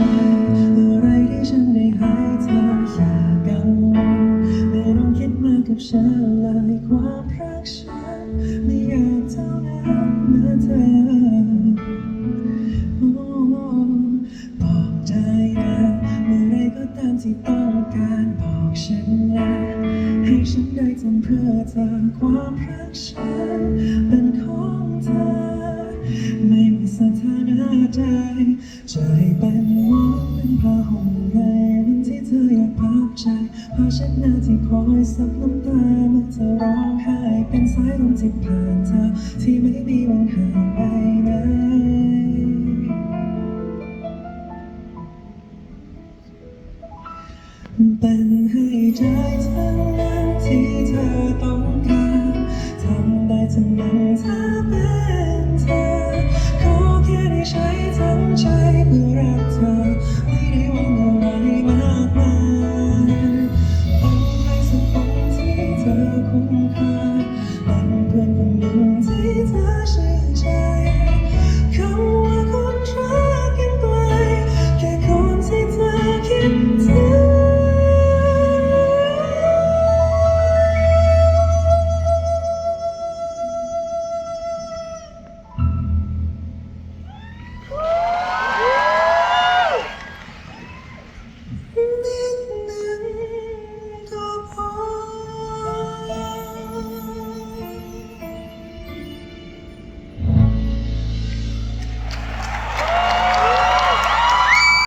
อะไรที่ฉันได้ให้เธออย่ากังวลไม่ต้องคิดมากกับฉันเลยความรักฉันไม่อยากเท่านั้นนะเธอบอกได้นะเมื่อไรก็ตามที่ต้องการบอกฉันนะให้ฉันได้ทำเพื่อเธอความรักฉันเป็นของเธอ ใดจะให้เป็นหมอนเป็นผ้าห่มในวันที่เธออยากพักใจผ้าเช็ดหน้าที่คอยซับน้ำตาเมื่อเธอร้องไห้เป็นสายลมที่ผ่านเธอที่ไม่มีวันห่างไปไหนเป็นให้ได้ทั้งนั้นที่เธอต้องการทำได้ทั้งนั้นถ้าเป็น